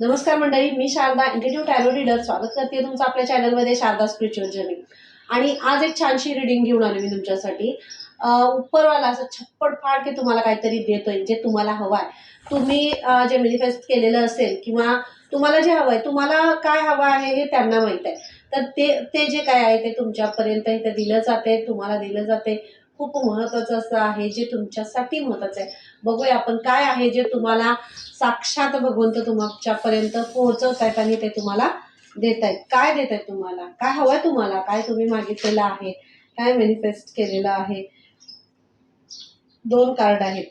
नमस्कार मंडळी मी शारदा इंटिट्यूट टॅरो रीडर स्वागत करते तुमचं आपल्या चॅनलमध्ये शारदा स्पिरिच्युअल जर्नी आणि आज एक छानशी रिडिंग घेऊन आली मी तुमच्यासाठी. उपरवाला असं छप्पड फाड की तुम्हाला काहीतरी देतोय जे तुम्हाला हवं आहे तुम्ही जे मॅनिफेस्ट केलेलं असेल किंवा तुम्हाला जे हवं आहे तुम्हाला काय हवं आहे हे त्यांना माहीत आहे. तर ते ते जे काय आहे ते तुमच्यापर्यंत इथे दिलं जाते तुम्हाला दिलं जाते खूप महत्वाचं असं आहे जे तुमच्यासाठी महत्वाचं आहे. बघूया आपण काय आहे जे तुम्हाला साक्षात भगवंत तुमच्यापर्यंत पोहोचवत आहेत आणि ते तुम्हाला देत आहेत. काय देत आहेत तुम्हाला? काय हवंय तुम्हाला? काय तुम्ही मागितलेलं आहे? काय मॅनिफेस्ट केलेलं आहे? दोन कार्ड आहेत.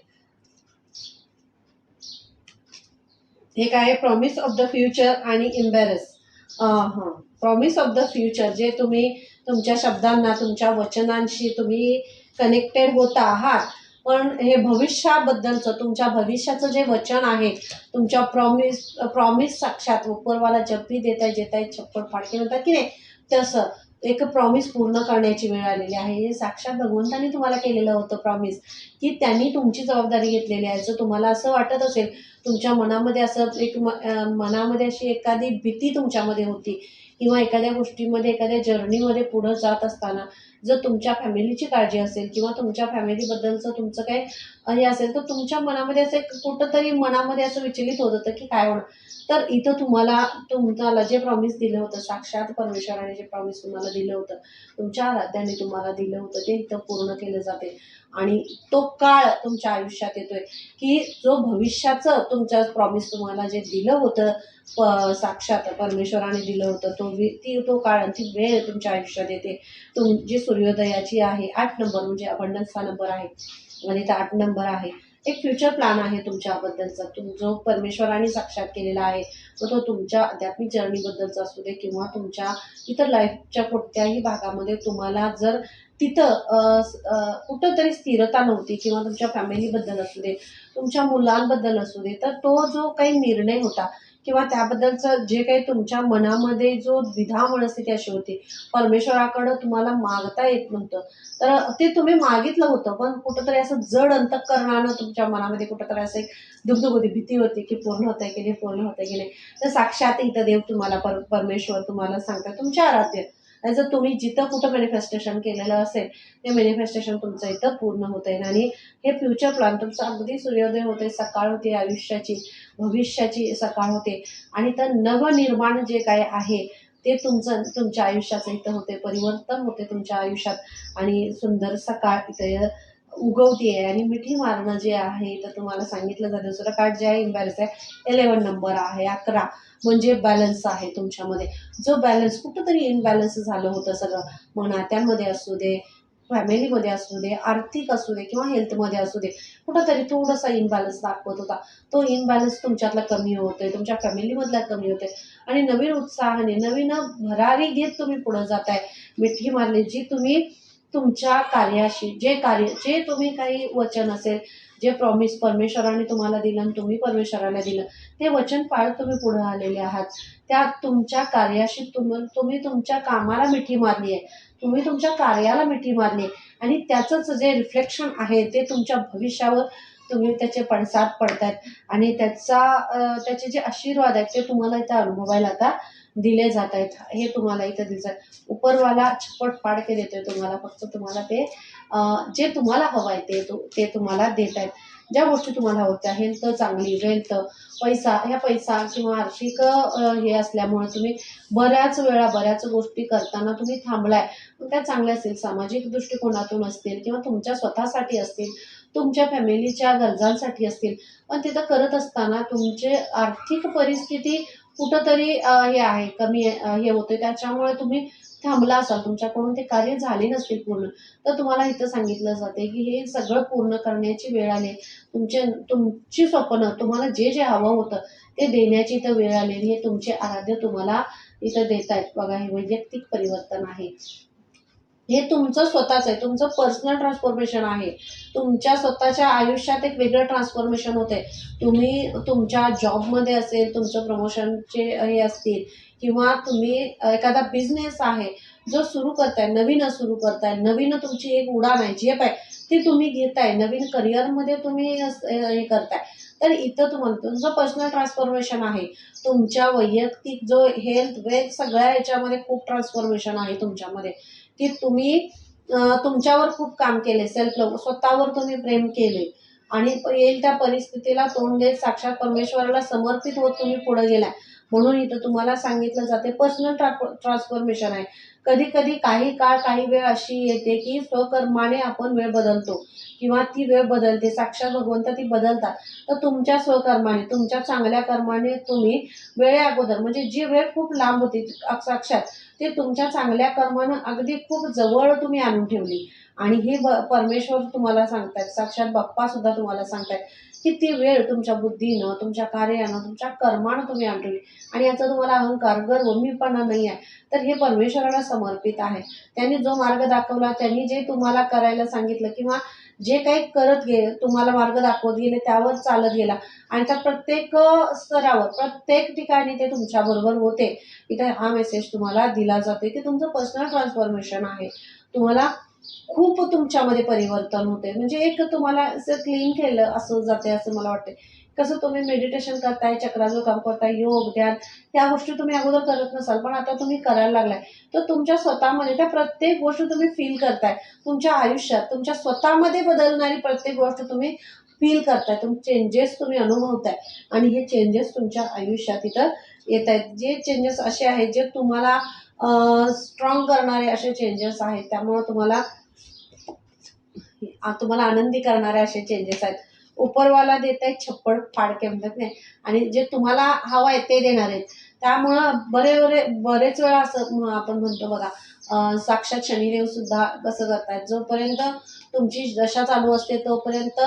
एक आहे प्रॉमिस ऑफ द फ्युचर आणि इम्बॅरस हां प्रॉमिस ऑफ द फ्युचर जे तुम्ही तुमच्या शब्दांना तुमच्या वचनांशी तुम्ही कनेक्टेड होता आहात. पण हे भविष्याबद्दलचं तुमच्या भविष्याचं जे वचन आहे तुमच्या प्रॉमिस प्रॉमिस साक्षात उपरवाला जप्पी देताय देताय छप्पड फाडके म्हणतात की नाही तसं एक प्रॉमिस पूर्ण करण्याची वेळ आलेली आहे. हे साक्षात भगवंतांनी तुम्हाला केलेलं होतं प्रॉमिस की त्यांनी तुमची जबाबदारी घेतलेली आहे. जर तुम्हाला असं वाटत असेल तुमच्या मनामध्ये असं एक म मनामध्ये अशी एखादी भीती तुमच्यामध्ये होती किंवा एखाद्या गोष्टीमध्ये एखाद्या जर्नीमध्ये पुढं जात असताना जर तुमच्या फॅमिलीची काळजी असेल किंवा तुमच्या फॅमिलीबद्दलचं तुमचं काही हे असेल तर तुमच्या मनामध्ये असं एक कुठंतरी मनामध्ये असं विचलित होत होतं की काय होणार? तर इथं तुम्हाला तुम्हाला जे प्रॉमिस दिलं होतं साक्षात परमेश्वराने जे प्रॉमिस तुम्हाला दिलं होतं तुमच्या आराध्याने तुम्हाला दिलं होतं ते इथं पूर्ण केलं जाते. आणि तो काळ तुमच्या आयुष्यात येतोय. की जो भविष्याचं तुमच्या प्रॉमिस तुम्हाला जे दिलं होतं प साक्षात परमेश्वराने दिलं होतं तो वि ती तो काळ ती वेळ तुमच्या आयुष्यात येते. तुम जी सूर्योदयाची आहे आठ नंबर म्हणजे अबंडन्सचा नंबर आहे. आणि त्या आठ नंबर आहे. एक फ्युचर प्लॅन आहे तुमच्याबद्दलचा. तुम जो परमेश्वराने साक्षात केलेला आहे मग तो तुमच्या आध्यात्मिक जर्नीबद्दलचा असू दे किंवा तुमच्या इतर लाईफच्या कोणत्याही भागामध्ये तुम्हाला जर तिथं कुठंतरी स्थिरता नव्हती किंवा तुमच्या फॅमिलीबद्दल असू दे तुमच्या मुलांबद्दल असू दे तर तो जो काही निर्णय होता किंवा त्याबद्दलचं जे काही तुमच्या मनामध्ये जो द्विधा मनस्थिती अशी होती परमेश्वराकडं तुम्हाला मागता येत नव्हतं. तर ते तुम्ही मागितलं होतं पण कुठंतरी असं जड अंतकरणानं तुमच्या मनामध्ये कुठंतरी असं एक दुग्धक होती भीती होती की पूर्ण होतंय की नाही पूर्ण होतंय की नाही. तर साक्षात इथं देव तुम्हाला पर परमेश्वर तुम्हाला सांगतात तुमच्या आराध्य. जर तुम्ही जिथं कुठं मॅनिफेस्टेशन केलेलं असेल ते मॅनिफेस्टेशन तुमचं इथं पूर्ण होत आहे आणि हे फ्युचर प्लॅन तुमचं अगदी सूर्योदय होते सकाळ होते आयुष्याची. भविष्याची सकाळ होते. आणि तर नवनिर्माण जे काय आहे ते तुमचं तुमच्या आयुष्याचं इथं होते परिवर्तन होते तुमच्या आयुष्यात. आणि सुंदर सकाळ इथं उगवते आहे आणि मिठी मारणं जे आहे तर तुम्हाला सांगितलं जातं. दुसरं कार्ड जे आहे इम्बॅलन्स आहे इलेवन नंबर आहे अकरा. म्हणजे बॅलन्स आहे तुमच्यामध्ये. जो बॅलन्स कुठंतरी इनबॅलन्स झालं होतं सगळं. मग नात्यांमध्ये असू दे फॅमिलीमध्ये असू दे आर्थिक असू दे किंवा हेल्थमध्ये असू दे कुठंतरी थोडासा इनबॅलन्स दाखवत होता. तो इनबॅलन्स तुमच्यातला कमी होतोय तुमच्या फॅमिलीमधला कमी होतोय. आणि नवीन उत्साहाने नवीन भरारी घेत तुम्ही पुढे जाताय. मिठी मारली जी तुम्ही तुमच्या कार्याशी जे कार्य जे तुम्ही काही वचन असेल जे प्रॉमिस परमेश्वराने तुम्हाला दिलं आणि तुम्ही परमेश्वराला दिलं ते वचन पाळत तुम्ही पुढे आलेले आहात. त्या तुमच्या कार्याशी तुम तुम्ही तुमच्या कामाला मिठी मारली आहे. तुम्ही तुमच्या कार्याला मिठी मारली आहे. आणि त्याचंच जे रिफ्लेक्शन आहे ते तुमच्या भविष्यावर तुम्ही त्याचे पडसाद पडतायत. आणि त्याचा त्याचे जे आशीर्वाद आहेत ते तुम्हाला इथं अनुभवायला आता दिले जात आहेत. हे तुम्हाला इथं दिसत आहे. उपरवाला छप्पट पाड के देतोय तुम्हाला. फक्त तुम्हाला ते जे तुम्हाला हवं आहे ते तो ते तुम्हाला देत आहेत. ज्या गोष्टी तुम्हाला होत्या हेल्थ चांगली वेल्थ पैसा ह्या पैसा किंवा आर्थिक हे असल्यामुळे तुम्ही बऱ्याच वेळा बऱ्याच गोष्टी करताना तुम्ही थांबलाय. त्या चांगल्या असतील सामाजिक दृष्टिकोनातून असतील किंवा तुमच्या स्वतःसाठी असतील तुमच्या फॅमिलीच्या गरजांसाठी असतील पण तिथं करत असताना तुमचे आर्थिक परिस्थिती कुठंतरी हे आहे कमी हे होते त्याच्यामुळे तुम्ही थांबला असाल. तुमच्याकडून ते कार्य झाले नसतील पूर्ण. तर तुम्हाला इथं सांगितलं जाते की हे सगळं पूर्ण करण्याची वेळ आली. तुमचे तुमची स्वप्न तुम्हाला जे जे हवं होतं ते देण्याची इथं वेळ आलेली हे तुमचे आराध्य तुम्हाला इथं देत आहेत बघा हे वैयक्तिक परिवर्तन आहे. हे तुमचं स्वतःच आहे. तुमचं पर्सनल ट्रान्सफॉर्मेशन आहे. तुमच्या स्वतःच्या आयुष्यात एक वेगळं ट्रान्सफॉर्मेशन होते तुम्ही तुमच्या जॉबमध्ये असेल तुमचं प्रमोशनचे हे असतील किंवा तुम्ही एखादा बिझनेस आहे जो सुरू करताय नवीन सुरू करताय नवीन तुमची एक उडाण आहे झेप आहे ती तुम्ही घेताय नवीन करिअरमध्ये तुम्ही हे करताय. तर इथं तुम्हाला तुमचं पर्सनल ट्रान्सफॉर्मेशन आहे. तुमच्या वैयक्तिक जो हेल्थ वेल्थ सगळ्या याच्यामध्ये खूप ट्रान्सफॉर्मेशन आहे तुमच्यामध्ये. की तुम्ही तुमच्यावर खूप काम केले सेल्फ लव स्वतःवर तुम्ही प्रेम केले. आणि येईल त्या परिस्थितीला तोंड देत साक्षात परमेश्वराला समर्पित होत तुम्ही पुढे गेलाय. म्हणून इथं तुम्हाला सांगितलं जाते पर्सनल ट्रान्सफॉर्मेशन आहे. कधी कधी काही काळ काही वेळ अशी येते की स्वकर्माने आपण वेळ बदलतो. किंवा ती वेळ बदलते साक्षात भगवंत ती बदलतात. तर तुमच्या स्वकर्माने तुमच्या चांगल्या कर्माने तुम्ही वेळे अगोदर म्हणजे जी वेळ खूप लांब होती साक्षात ते तुमच्या चांगल्या कर्मानं अगदी खूप जवळ तुम्ही आणून ठेवली. आणि हे ब परमेश्वर तुम्हाला सांगतायत साक्षात बाप्पा सुद्धा तुम्हाला सांगतायत. की ती वेळ तुमच्या बुद्धीनं तुमच्या कार्यानं तुमच्या कर्मानं तुम्ही आणली आणि याचा तुम्हाला अहंकार गर्व मीपणा नाही आहे. तर हे परमेश्वराला समर्पित आहे. त्यांनी जो मार्ग दाखवला त्यांनी जे तुम्हाला करायला सांगितलं किंवा जे काही करत गेले तुम्हाला मार्ग दाखवत गेले त्यावर चालत गेला. आणि त्या प्रत्येक स्तरावर प्रत्येक ठिकाणी ते तुमच्याबरोबर होते. इथे हा मेसेज तुम्हाला दिला जातो की तुमचं पर्सनल ट्रान्सफॉर्मेशन आहे. तुम्हाला खूप तुमच्यामध्ये परिवर्तन होते. म्हणजे एक तुम्हाला असं क्लीन केलं असं जाते असं मला वाटते कसं तुम्ही मेडिटेशन करताय चक्राचं काम करताय योग ध्यान त्या गोष्टी तुम्ही अगोदर करत नसाल पण आता तुम्ही करायला लागलाय. तर तुमच्या स्वतःमध्ये त्या प्रत्येक गोष्ट तुम्ही फील करताय. तुमच्या आयुष्यात तुमच्या स्वतःमध्ये बदलणारी प्रत्येक गोष्ट तुम्ही फील करताय. तुम चेंजेस तुम्ही अनुभवताय. आणि हे चेंजेस तुमच्या आयुष्यात इथं येत आहेत जे चेंजेस असे आहेत जे तुम्हाला स्ट्रॉंग करणारे असे चेंजेस आहेत. त्यामुळं तुम्हाला तुम्हाला आनंदी करणारे असे चेंजेस आहेत. उपरवाला देत आहेत छप्पड फाडके म्हणतात नाही. आणि जे तुम्हाला हवं आहे ते देणार आहेत. त्यामुळं बरे बरे बरेच वेळा असं आपण म्हणतो बघा साक्षात शनिदेव सुद्धा कसं करतायत. जोपर्यंत तुमची दशा चालू असते तोपर्यंत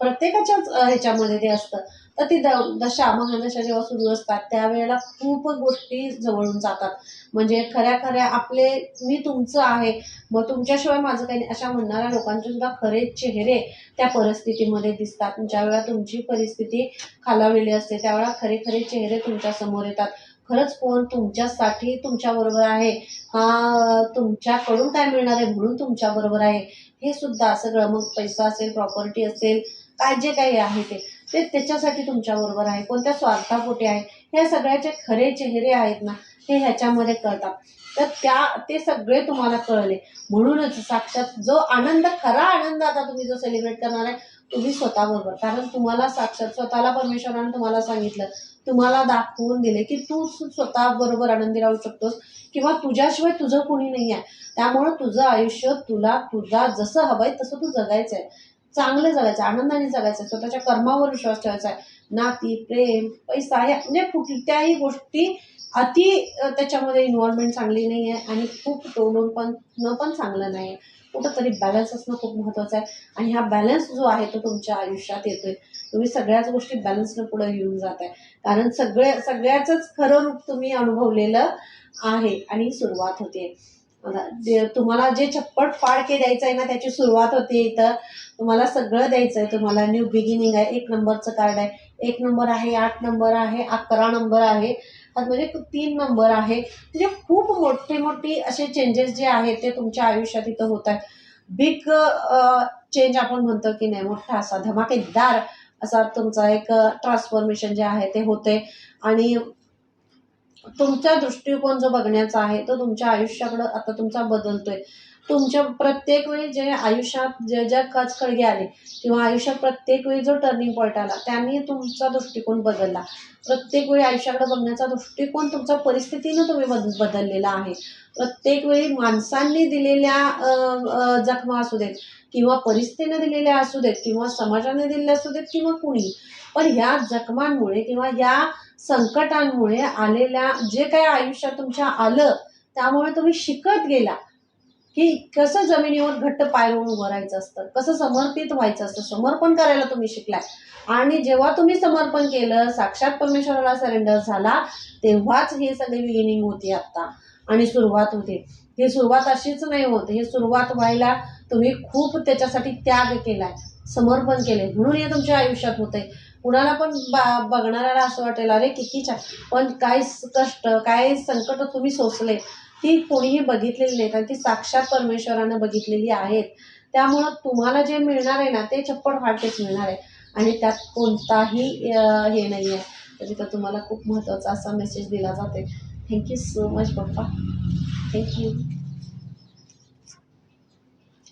प्रत्येकाच्याच ह्याच्यामध्ये ते असतं. तर ती द दशा महादशा जेव्हा सुरू असतात त्यावेळेला खूप गोष्टी जवळून जातात. म्हणजे खऱ्या खऱ्या आपले मी तुमचं आहे मग तुमच्याशिवाय माझं काही नाही अशा म्हणणाऱ्या लोकांचे सुद्धा खरे चेहरे त्या परिस्थितीमध्ये दिसतात. ज्यावेळेला तुमची परिस्थिती खालावलेली असते त्यावेळेला खरे खरे चेहरे तुमच्यासमोर येतात. खरंच कोण तुमच्यासाठी तुमच्याबरोबर आहे? हा तुमच्याकडून काय मिळणार आहे म्हणून तुमच्याबरोबर आहे. हे सुद्धा सगळं मग पैसा असेल प्रॉपर्टी असेल काय जे काही आहे ते. ते त्याच्यासाठी तुमच्या बरोबर आहे कोणत्या स्वार्थापोटी आहे हे सगळ्याचे खरे चेहरे आहेत ना ते ह्याच्यामध्ये कळतात. तर त्या ते सगळे तुम्हाला कळले. म्हणूनच साक्षात जो आनंद खरा आनंद आता तुम्ही जो सेलिब्रेट करणार आहे तुम्ही स्वतःबरोबर. कारण तुम्हाला साक्षात स्वतःला परमेश्वराने तुम्हाला सांगितलं तुम्हाला दाखवून दिले की तू स्वतः बरोबर आनंदी राहू शकतोस किंवा तुझ्याशिवाय तुझं कोणी नाही आहे त्यामुळं तुझं आयुष्य तुला तुझा जसं हवंय तसं तू जगायचं आहे चांगलं जगायचं आहे, आनंदाने जगायचं स्वतःच्या कर्मावर विश्वास ठेवायचा आहे. नाती प्रेम पैसा या म्हणजे कुठल्याही गोष्टी अति त्याच्यामध्ये इन्व्हॉल्वमेंट चांगली नाही आहे आणि खूप तोडून पण न पण चांगलं नाही आहे कुठंतरी बॅलन्स असणं खूप महत्त्वाचं आहे. आणि हा बॅलन्स जो आहे तो तुमच्या आयुष्यात येतोय. तुम्ही सगळ्याच गोष्टी बॅलन्सनं पुढे घेऊन जात आहे कारण सगळ्या सगळ्याचंच खरं रूप तुम्ही अनुभवलेलं आहे आणि सुरुवात होते. तुम्हाला जे छप्पट फाडके द्यायचं आहे ना त्याची सुरुवात होते इथं. तुम्हाला सगळं द्यायचं आहे तुम्हाला. न्यू बिगिनिंग आहे. एक नंबरचं कार्ड आहे. एक नंबर आहे आठ नंबर आहे अकरा नंबर आहे. म्हणजे तीन नंबर आहे. म्हणजे खूप मोठे मोठी असे चेंजेस जे आहेत ते तुमच्या आयुष्यात इथं होत आहेत. बिग चेंज आपण म्हणतो की नाही मोठा असा धमाकेदार असा तुमचा एक ट्रान्सफॉर्मेशन जे आहे ते होते आणि तुमचा दृष्टिकोन जो बघण्याचा आहे तो तुमच्या आयुष्याकडं आता तुमचा बदलतोय. तुमच्या प्रत्येक वेळी जे आयुष्यात जे ज्या कचकळगे आले किंवा आयुष्यात प्रत्येक वेळी जो टर्निंग पॉईंट आला त्यांनी तुमचा दृष्टिकोन बदलला. प्रत्येक वेळी आयुष्याकडे बघण्याचा दृष्टिकोन तुमचा परिस्थितीनं तुम्ही बद बदललेला आहे. प्रत्येक वेळी माणसांनी दिलेल्या जखमा असू देत किंवा परिस्थितीने दिलेल्या असू देत किंवा समाजाने दिलेल्या असू देत किंवा कुणी पण ह्या जखमांमुळे किंवा या संकटांमुळे आलेल्या जे काही आयुष्यात तुमच्या आलं त्यामुळे तुम्ही शिकत गेला की कसं जमिनीवर घट्ट पायरून उभारायचं उभं राहायचं असतं कसं समर्पित व्हायचं असतं समर्पण करायला तुम्ही शिकलाय. आणि जेव्हा तुम्ही समर्पण केलं साक्षात परमेश्वराला सरेंडर झाला तेव्हाच हे सगळे बिगिनिंग होती आता आणि सुरुवात होते. ही सुरुवात अशीच नाही होत. ही सुरुवात व्हायला तुम्ही खूप त्याच्यासाठी त्याग केलाय समर्पण केले म्हणून हे तुमच्या आयुष्यात होते कुणाला पण बा बघणाऱ्याला असं वाटेल अरे किती छान. पण काय कष्ट काय संकट तुम्ही सोसले ती कोणीही बघितलेली नाही कारण ती साक्षात परमेश्वरानं बघितलेली आहेत. त्यामुळं तुम्हाला जे मिळणार आहे ना ते छप्पड फाटेच मिळणार आहे. आणि त्यात कोणताही हे नाही आहे तर तिथं तुम्हाला खूप महत्त्वाचा असा मेसेज दिला जाते thank you so much papa thank you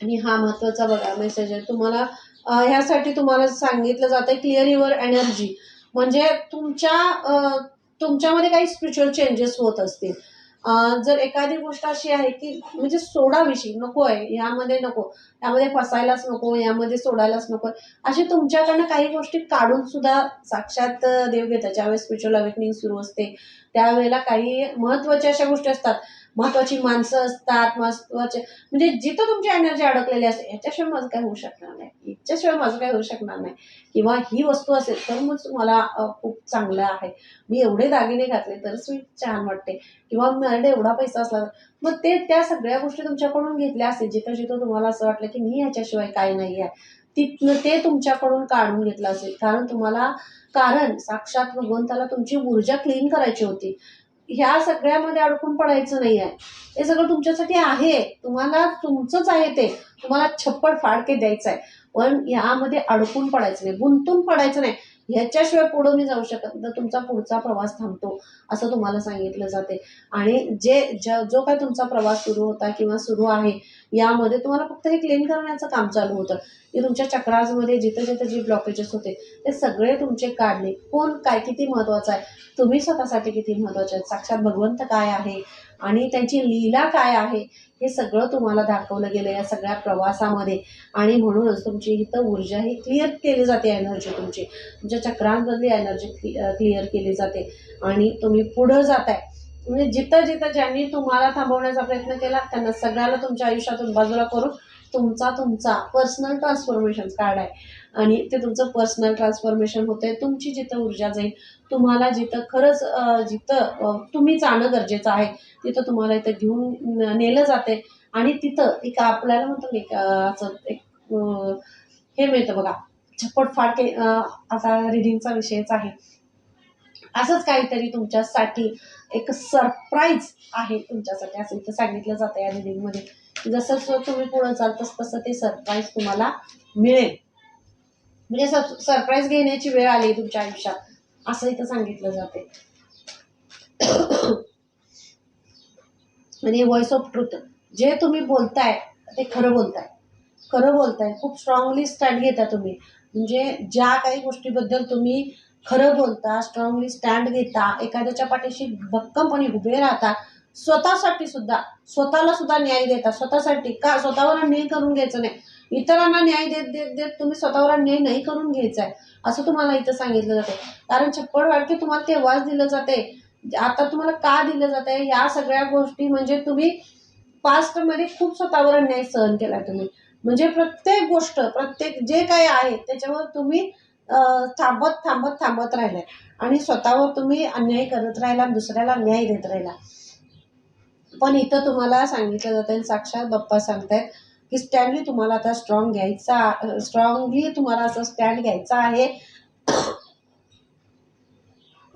आणि हा महत्त्वाचा बघा मेसेज आहे. तुम्हाला ह्यासाठी तुम्हाला सांगितलं जातं क्लिअर युअर एनर्जी म्हणजे तुमच्या तुमच्यामध्ये काही स्पिरिच्युअल चेंजेस होत असतील. जर एखादी गोष्ट अशी आहे की म्हणजे सोडाविषयी नको आहे यामध्ये नको. यामध्ये फसायलाच नको यामध्ये सोडायलाच नको. असे तुमच्याकडनं काही गोष्टी काढून सुद्धा साक्षात देव घेतात ज्यावेळेस स्पिरिच्युअल अवेकनिंग सुरू असते. त्यावेळेला काही महत्त्वाच्या अशा गोष्टी असतात. महत्त्वाची माणसं असतात महत्त्वाचे म्हणजे जिथं तुमची एनर्जी अडकलेली असते ह्याच्याशिवाय माझं काय होऊ शकणार नाही. याच्याशिवाय माझं काय होऊ शकणार नाही. किंवा ही वस्तू असेल तर मग मला खूप चांगलं आहे. मी एवढे दागिने घातले तरच मी छान वाटते. किंवा माझ्याकडे एवढा पैसा असला मग ते त्या सगळ्या गोष्टी तुमच्याकडून घेतल्या असतील जिथं जिथं तुम्हाला असं वाटलं की मी ह्याच्याशिवाय काही नाही आहे. तिथनं ते तुमच्याकडून काढून घेतलं असेल. कारण तुम्हाला कारण साक्षात भगवंताला तुमची ऊर्जा क्लीन करायची होती. ह्या सगळ्यामध्ये अडकून पडायचं नाही आहे. हे सगळं तुमच्यासाठी आहे. तुम्हाला तुमचंच आहे ते. तुम्हाला छप्पड फाडके द्यायचं आहे पण यामध्ये अडकून पडायचं नाही. गुंतून पडायचं नाही. ह्याच्याशिवाय पुढं मी जाऊ शकत तर तुमचा पुढचा प्रवास थांबतो असं तुम्हाला सांगितलं जाते. आणि जे जो काय तुमचा प्रवास सुरू होता किंवा सुरू आहे यामध्ये तुम्हाला फक्त हे क्लीन करण्याचं काम चालू होतं. की तुमच्या चक्राजमध्ये जिथं जिथं जे ब्लॉकेजेस होते ते सगळे तुमचे काढले कोण काय किती महत्त्वाचं आहे? तुम्ही स्वतःसाठी किती महत्त्वाचे आहेत? साक्षात भगवंत काय आहे? आणि त्यांची लीला काय आहे हे सगळं तुम्हाला दाखवलं गेलं या सगळ्या प्रवासामध्ये. आणि म्हणूनच तुमची इथं ऊर्जा ही क्लिअर केली जाते एनर्जी तुमची. तुमच्या चक्रांमधली एनर्जी क्लिअर केली जाते. आणि तुम्ही पुढं जाताय. म्हणजे जिथं जिथं ज्यांनी तुम्हाला थांबवण्याचा प्रयत्न केला त्यांना सगळ्याला तुमच्या आयुष्यातून बाजूला करून तुमचा तुमचा पर्सनल ट्रान्सफॉर्मेशन कार्ड आहे. आणि ते तुमचं पर्सनल ट्रान्सफॉर्मेशन होतंय. तुमची जिथं ऊर्जा जाईल तुम्हाला जिथं खरंच जिथं तुम्ही जाणं गरजेचं आहे तिथं तुम्हाला इथं घेऊन नेलं जाते. आणि तिथं एक आपल्याला म्हणतो ना एक असं एक हे मिळतं बघा. झपट फाडके अं, आता रिडिंगचा विषयच आहे. असंच काहीतरी तुमच्यासाठी एक सरप्राईज आहे तुमच्यासाठी. असं इथं सांगितलं जातं या रिडिंगमध्ये जसं जसं तुम्ही पुढं चाल तसं तसं ते सरप्राईज तुम्हाला मिळेल. म्हणजे सरप्राईज घेण्याची वेळ आली तुमच्या आयुष्यात. असं इथं सांगितलं जाते. आणि व्हॉइस ऑफ ट्रुथ जे तुम्ही बोलताय ते खरं बोलताय. खरं बोलताय. खूप स्ट्रॉंगली स्टँड घेता तुम्ही. म्हणजे ज्या काही गोष्टीबद्दल तुम्ही खरं बोलता स्ट्रॉंगली स्टँड घेता एखाद्याच्या पाठीशी भक्कमपणे उभे राहता स्वतःसाठी सुद्धा स्वतःला सुद्धा न्याय देता स्वतःसाठी का? स्वतःवर अन्याय करून घ्यायचं नाही. इतरांना न्याय देत देत देत तुम्ही स्वतःवर अन्याय नाही करून घ्यायचा आहे असं तुम्हाला इथं सांगितलं जाते कारण छप्पड वाटके तुम्हाला तेव्हाच दिलं जाते आता तुम्हाला का दिलं जात आहे या सगळ्या गोष्टी म्हणजे तुम्ही पास्टमध्ये खूप स्वतःवर अन्याय सहन केला तुम्ही. म्हणजे प्रत्येक गोष्ट प्रत्येक जे काही आहे त्याच्यावर तुम्ही थांबत थांबत थांबत राहिलाय. आणि स्वतःवर तुम्ही अन्याय करत राहिला दुसऱ्याला न्याय देत राहिला. पण इथं तुम्हाला सांगितलं जातं साक्षात बाप्पा सांगतायत की स्टँडली तुम्हाला आता स्ट्रॉंग घ्यायचा स्ट्रॉंगली तुम्हाला असं स्टँड घ्यायचा आहे.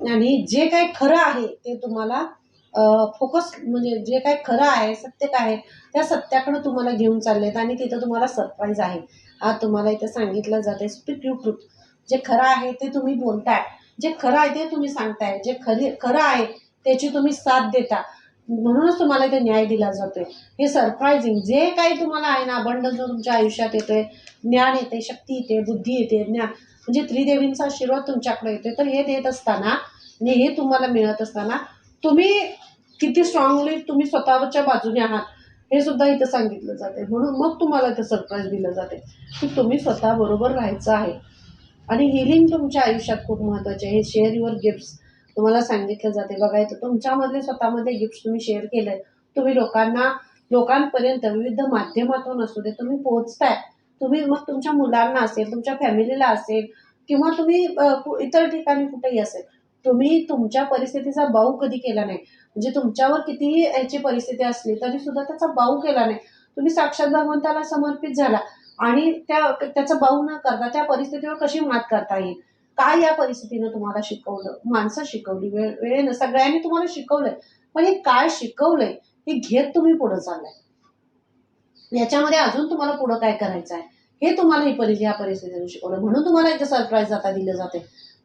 आणि जे काही खरं आहे ते तुम्हाला फोकस म्हणजे जे काय खरं आहे सत्य काय आहे त्या सत्याकडे तुम्हाला घेऊन चाललेत आणि तिथं तुम्हाला सरप्राईज आहे. हा तुम्हाला इथं सांगितलं जाते स्पीक यू ट्रूथ जे खरं आहे ते तुम्ही बोलताय. जे खरं आहे ते तुम्ही सांगताय. जे खरी खरं आहे त्याची तुम्ही साथ देता. म्हणूनच तुम्हाला इथे न्याय दिला जातोय. हे सरप्रायझिंग जे काही तुम्हाला आहे ना अबंड जो तुमच्या आयुष्यात येतोय ज्ञान येते शक्ती येते बुद्धी येते ज्ञान म्हणजे त्रिदेवींचा आशीर्वाद तुमच्याकडे येतोय तर हे देत असताना आणि हे तुम्हाला मिळत असताना तुम्ही किती स्ट्रॉंगली तुम्ही स्वतःच्या बाजूने आहात हे सुद्धा इथं सांगितलं जाते म्हणून मग तुम्हाला इथं सरप्राईज दिलं जाते की तुम्ही स्वतः बरोबर राहायचं आहे. आणि हिलिंग तुमच्या आयुष्यात खूप महत्त्वाचे आहे. शेअर युअर गिफ्ट्स तुम्हाला सांगितलं जाते. बघायचं तुमच्यामध्ये स्वतःमध्ये गिफ्ट तुम्ही शेअर केले तुम्ही लोकांना लोकांपर्यंत विविध माध्यमातून असू दे तुम्ही पोहोचताय. तुम्ही मग तुमच्या मुलांना असेल तुमच्या फॅमिलीला असेल किंवा तुम्ही इतर ठिकाणी कुठेही असेल तुम्ही तुमच्या परिस्थितीचा बाऊ कधी केला नाही. म्हणजे तुमच्यावर कितीही याची परिस्थिती असली तरी सुद्धा त्याचा बाऊ केला नाही. तुम्ही साक्षात भगवंताला समर्पित झाला आणि त्या त्याचा बाऊ न करता त्या परिस्थितीवर कशी मात करता येईल? काय या परिस्थितीनं तुम्हाला शिकवलं? माणसं शिकवली वेळ वेळेनं सगळ्यांनी तुम्हाला शिकवलंय. पण हे काय शिकवलंय हे घेत तुम्ही पुढे चाललाय. याच्यामध्ये अजून तुम्हाला पुढं काय करायचं आहे हे तुम्हाला ही परिस्थिती या परिस्थितीने शिकवलं. म्हणून तुम्हाला इथं सरप्राईज आता दिलं जाते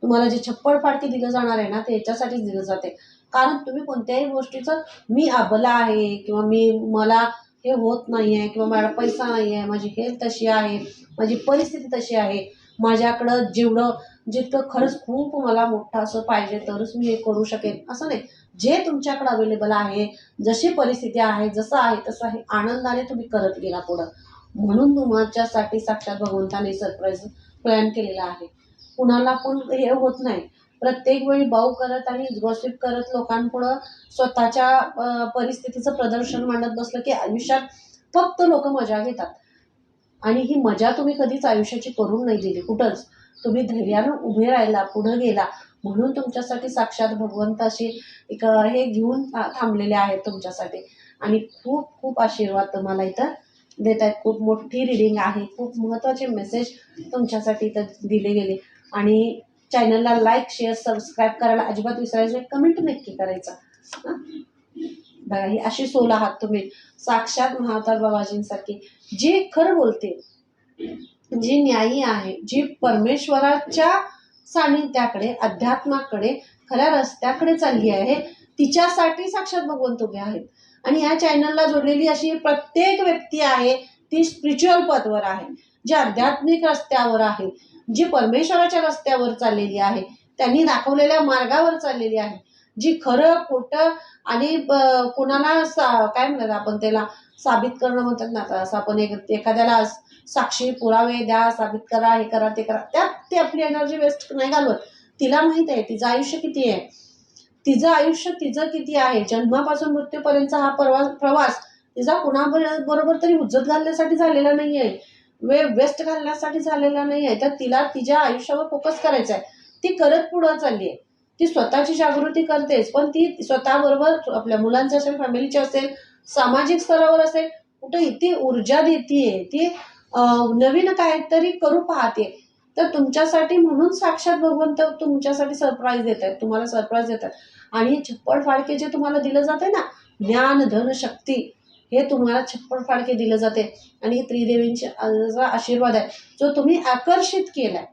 तुम्हाला जे छप्पड फाटकी दिलं जाणार आहे ना ते याच्यासाठीच दिलं जाते कारण तुम्ही कोणत्याही गोष्टीचं मी अबला आहे किंवा मी मला हे होत नाही आहे किंवा मला पैसा नाही आहे माझी हेल्थ तशी आहे माझी परिस्थिती तशी आहे माझ्याकडं जेवढं म्हणजे जितकं खरंच खूप मला मोठं असं पाहिजे तरच मी हे करू शकेन. असं नाही. जे तुमच्याकडे अवेलेबल आहे जशी परिस्थिती आहे जसं आहे तसं आहे आनंदाने तुम्ही करत गेला पुढं. म्हणून तुमच्यासाठी साक्षात भगवंताने सरप्राईज प्लॅन केलेला आहे. कुणाला पण हे होत नाही. प्रत्येक वेळी बाऊ करत आणि गॉसिप करत लोकांपुढं स्वतःच्या परिस्थितीचं प्रदर्शन मांडत बसलं की आयुष्यात फक्त लोक मजा घेतात. आणि ही मजा तुम्ही कधीच आयुष्याची करून नाही दिली. कुठंच. तुम्ही धैर्यानं उभे राहिला पुढं गेला म्हणून तुमच्यासाठी साक्षात भगवंत अशी एक हे घेऊन थांबलेले आहेत तुमच्यासाठी. आणि खूप खूप आशीर्वाद तुम्हाला इथं देत आहेत खूप मोठी रिडिंग आहे. खूप महत्त्वाचे मेसेज तुमच्यासाठी इथं दिले गेले. आणि चॅनलला लाईक शेअर सबस्क्राईब करायला अजिबात विसरायचं नाही. कमेंट नक्की करायचा. बघा ही अशी सोल आहात तुम्ही. साक्षात महातार बाबाजींसारखी. जे खरं बोलते जी न्यायी आहे जी परमेश्वराच्या सानिध्याकडे अध्यात्माकडे खऱ्या रस्त्याकडे चालली आहे तिच्यासाठी साक्षात भगवंत उभे आहेत. आणि या चॅनलला जोडलेली अशी प्रत्येक व्यक्ती आहे ती स्पिरिच्युअल पदवर आहे जी आध्यात्मिक रस्त्यावर आहे जी परमेश्वराच्या रस्त्यावर चाललेली आहे त्यांनी दाखवलेल्या मार्गावर चाललेली आहे जी खरं खोटं आणि कोणाला सा काय म्हणतात आपण त्याला साबित करणं म्हणतात ना आता असं आपण एक एखाद्याला साक्षी पुरावे द्या साबित करा हे करा ते करा. त्यात ते आपली एनर्जी वेस्ट नाही घालवत. तिला माहीत आहे तिचं आयुष्य किती आहे? तिचं आयुष्य तिचं किती आहे? जन्मापासून मृत्यूपर्यंतचा हा प्रवास प्रवास तिचा कुणाबरोबर बरोबर तरी हुज्जत घालण्यासाठी झालेला नाही आहे वे वेस्ट घालण्यासाठी झालेला नाही आहे तर तिला तिच्या आयुष्यावर फोकस करायचा आहे ती करत पुढं चालली आहे ती स्वतःची जागृती करतेच. पण ती स्वतःबरोबर आपल्या मुलांची असेल फॅमिलीची असेल सामाजिक स्तरावर असेल कुठे इतकी ऊर्जा देते ती नवीन काहीतरी करू पाहते. तर तुमच्यासाठी म्हणून साक्षात भगवंत तुमच्यासाठी सरप्राईज देत आहेत तुम्हाला सरप्राईज देत आहेत. आणि छप्पड फाळके जे तुम्हाला दिलं जाते ना ज्ञान धन शक्ती हे तुम्हाला छप्पड फाळके दिलं जाते आणि हे आशीर्वाद आहे जो तुम्ही आकर्षित केलाय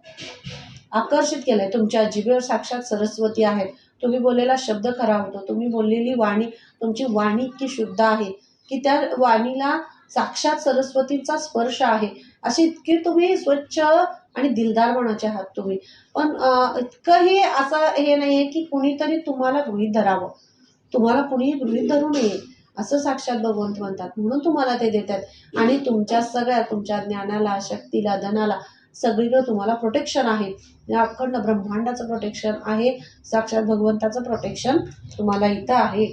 आकर्षित केलाय तुमच्या जिभेवर साक्षात सरस्वती आहेत तुम्ही बोललेला शब्द खरा होतो. तुम्ही बोललेली वाणी तुमची वाणी इतकी शुद्ध आहे. की त्या वाणीला साक्षात सरस्वतीचा स्पर्श आहे. असे इतके तुम्ही स्वच्छ आणि दिलदार मनाचे आहात तुम्ही. पण इतकंही असं हे नाही आहे की कुणीतरी तुम्हाला गृहित धरावं. तुम्हाला कुणीही गृहीत धरू नये असं साक्षात भगवंत म्हणतात. म्हणून तुम्हाला ते देतात. आणि तुमच्या सगळ्या तुमच्या ज्ञानाला शक्तीला धनाला सगळीकडे तुम्हाला प्रोटेक्शन आहे. या अखंड ब्रह्मांडाचं प्रोटेक्शन आहे. साक्षात भगवंताचं प्रोटेक्शन तुम्हाला इथं आहे.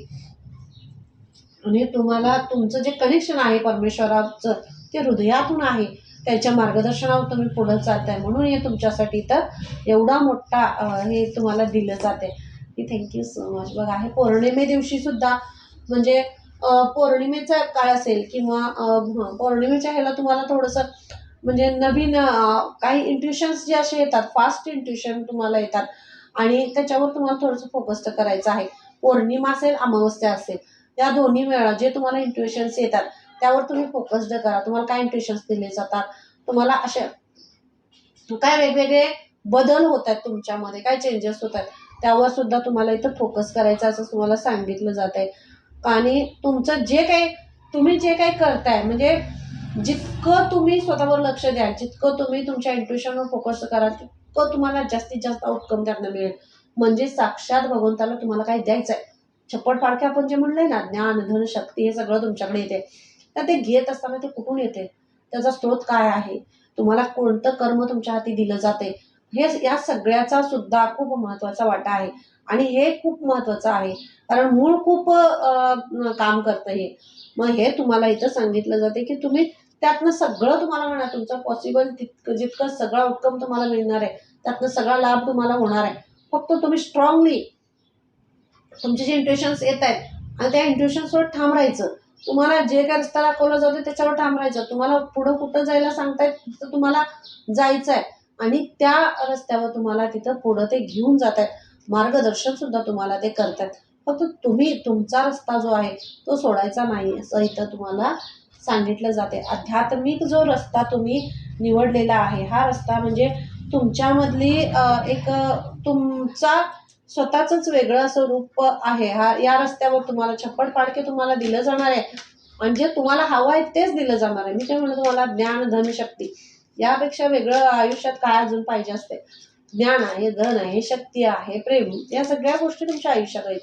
आणि तुम्हाला तुमचं जे कनेक्शन आहे परमेश्वराचं ते हृदयातून आहे. त्याच्या मार्गदर्शनावर तुम्ही पुढं आहे म्हणून हे तुमच्यासाठी तर एवढा मोठा हे तुम्हाला दिलं जाते की थँक्यू सो मच बघा हे पौर्णिमे दिवशीसुद्धा म्हणजे पौर्णिमेचा काळ असेल किंवा पौर्णिमेच्या ह्याला तुम्हाला थोडंसं म्हणजे नवीन काही इंट्युशन्स जे असे येतात फास्ट इंट्युशन तुम्हाला येतात. आणि त्याच्यावर तुम्हाला थोडंसं फोकस करायचं आहे. पौर्णिमा असेल अमावस्या असेल. या दोन्ही वेळा जे तुम्हाला इंट्युशन्स येतात त्यावर तुम्ही फोकस्ड करा तुम्हाला काय इंट्युशन्स दिले जातात तुम्हाला असे काय वेगवेगळे बदल होत आहेत तुमच्यामध्ये काय चेंजेस होत आहेत त्यावर सुद्धा तुम्हाला इथं फोकस करायचं असं तुम्हाला सांगितलं जात आहे. आणि तुमचं जे काही तुम्ही जे काही करताय म्हणजे जितकं तुम्ही स्वतःवर लक्ष द्याल जितकं तुम्ही तुमच्या इंट्युशनवर फोकस कराल तितकं तुम्हाला जास्तीत जास्त आउटकम त्यांना मिळेल. म्हणजे साक्षात भगवंताला तुम्हाला काही द्यायचं आहे छप्पट फाडके आपण जे म्हणलंय ना ज्ञान धन शक्ती हे सगळं तुमच्याकडे येते. तर ते घेत असताना ते कुठून येते? त्याचा स्रोत काय आहे? तुम्हाला कोणतं कर्म तुमच्या हाती दिलं जाते? हे या सगळ्याचा सुद्धा खूप महत्त्वाचा वाटा आहे. आणि हे खूप महत्त्वाचं आहे. कारण मूळ खूप काम करतं हे. मग हे तुम्हाला इथं सांगितलं जाते की तुम्ही त्यातनं सगळं तुम्हाला म्हणा तुमचं पॉसिबल तितकं जितकं सगळं आउटकम तुम्हाला मिळणार आहे त्यातनं सगळा लाभ तुम्हाला होणार आहे. फक्त तुम्ही स्ट्रॉंगली तुमचे जे इंट्युशन्स येत आहेत आणि त्या इंट्युशन्सवर ठाम राहायचं. तुम्हाला जे काय रस्ता दाखवलं जातं त्याच्यावर ठाम राहायचं. तुम्हाला पुढं कुठं जायला सांगतायत तिथं तुम्हाला जायचं आहे आणि त्या रस्त्यावर तुम्हाला तिथं पुढं ते घेऊन जात आहेत मार्गदर्शन सुद्धा तुम्हाला ते करतात फक्त तुम्ही तुमचा रस्ता जो आहे तो सोडायचा नाही असं इथं तुम्हाला सांगितलं जाते आध्यात्मिक जो रस्ता तुम्ही निवडलेला आहे हा रस्ता म्हणजे तुमच्यामधली एक तुमचा स्वतःच वेगळं असं रूप आहे. हा या रस्त्यावर तुम्हाला छप्पड पाडके तुम्हाला दिलं जाणार आहे. म्हणजे तुम्हाला हवं आहे तेच दिलं जाणार आहे. मी ते म्हणलं तुम्हाला ज्ञान धन शक्ती यापेक्षा वेगळं आयुष्यात काय अजून पाहिजे असते? ज्ञान आहे धन आहे शक्ती आहे प्रेम या सगळ्या गोष्टी तुमच्या आयुष्यात आहेत.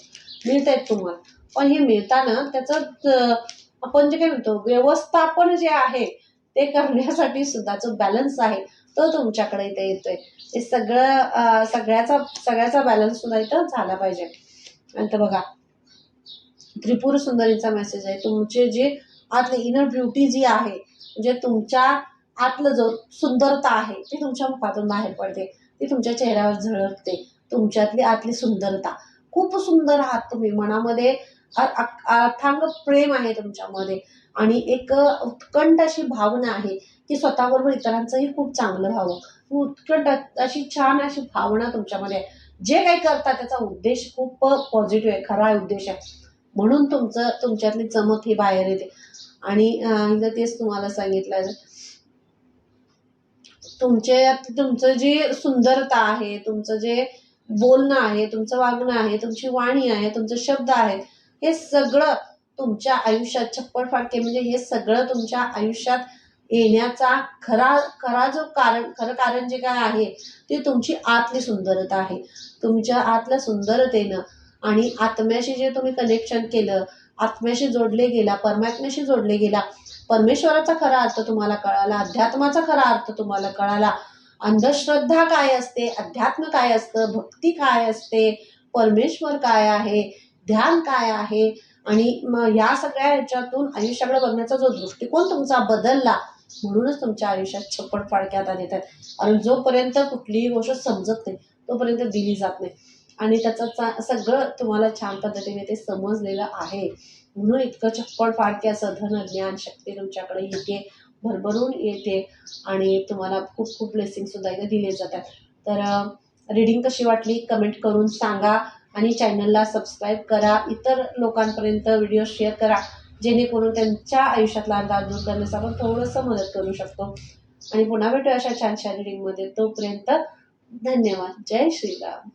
मिळत आहेत तुम्हाला. पण हे मिळताना त्याचं आपण जे काय म्हणतो व्यवस्थापन जे आहे ते करण्यासाठी सुद्धाचं बॅलन्स आहे तो तुमच्याकडे इथे येतोय. ते सगळं सगळ्याचा सगळ्याचा बॅलन्स सुद्धा इथं झाला पाहिजे. नंतर बघा. त्रिपुर सुंदरीचा मेसेज आहे. तुमचे जे आतले इनर ब्युटी जी आहे म्हणजे तुमच्या आतलं जो सुंदरता आहे ती तुमच्या मुखातून बाहेर पडते. ती तुमच्या चेहऱ्यावर झळकते. तुमच्यातली आतली सुंदरता. खूप सुंदर आहात तुम्ही. मनामध्ये अथांग प्रेम आहे तुमच्यामध्ये. आणि एक उत्कंठ अशी भावना आहे. की स्वतःबरोबर इतरांचंही खूप चांगलं व्हावं. उत्कट अशी छान अशी भावना तुमच्यामध्ये आहे. जे काही करता त्याचा उद्देश खूप पॉझिटिव्ह आहे खरा उद्देश आहे. म्हणून तुमचं तुमच्यातली चमक ही बाहेर येते. आणि तेच तुम्हाला सांगितलं तुमचे तुमचं जी सुंदरता आहे तुमचं जे बोलणं आहे तुमचं वागणं आहे तुमची वाणी आहे तुमचे शब्द आहेत हे सगळं तुमच्या आयुष्यात छप्पड फाटके. म्हणजे हे सगळं तुमच्या आयुष्यात येण्याचा खरा खरा जो कारण खरं कारण जे काय आहे ते तुमची आतली सुंदरता आहे. तुमच्या आतल्या सुंदरतेनं आणि आत्म्याशी जे तुम्ही कनेक्शन केलं आत्म्याशी जोडले गेला परमात्म्याशी जोडले गेला परमेश्वराचा खरा अर्थ तुम्हाला कळाला अध्यात्माचा खरा अर्थ तुम्हाला कळाला. अंधश्रद्धा काय असते? अध्यात्म काय असतं? भक्ती काय असते? परमेश्वर काय आहे? ध्यान काय आहे? आणि मग या सगळ्या ह्याच्यातून आयुष्याकडे बघण्याचा जो दृष्टिकोन तुमचा बदलला म्हणूनच तुमच्या आयुष्यात छप्पड फाडक्या आता येतात कारण जोपर्यंत कुठलीही गोष्ट समजत नाही तोपर्यंत दिली जात नाही. आणि त्याचं चा सगळं तुम्हाला छान पद्धतीने ते समजलेलं आहे. म्हणून इतकं छप्पड फाडके असं धन ज्ञान शक्ती तुमच्याकडे येते भरभरून येते आणि तुम्हाला खूप खूप ब्लेसिंग सुद्धा इथे दिले जातात. तर रीडिंग कशी वाटली? कमेंट करून सांगा. आणि चॅनलला सबस्क्राईब करा. इतर लोकांपर्यंत व्हिडिओ शेअर करा. जेणेकरून त्यांच्या आयुष्यातला अंदाज दूर करण्यास आपण थोडंसं मदत करू शकतो. आणि पुन्हा भेटूया अशा छान छान रीडिंगमध्ये तोपर्यंत धन्यवाद. जय श्रीराम.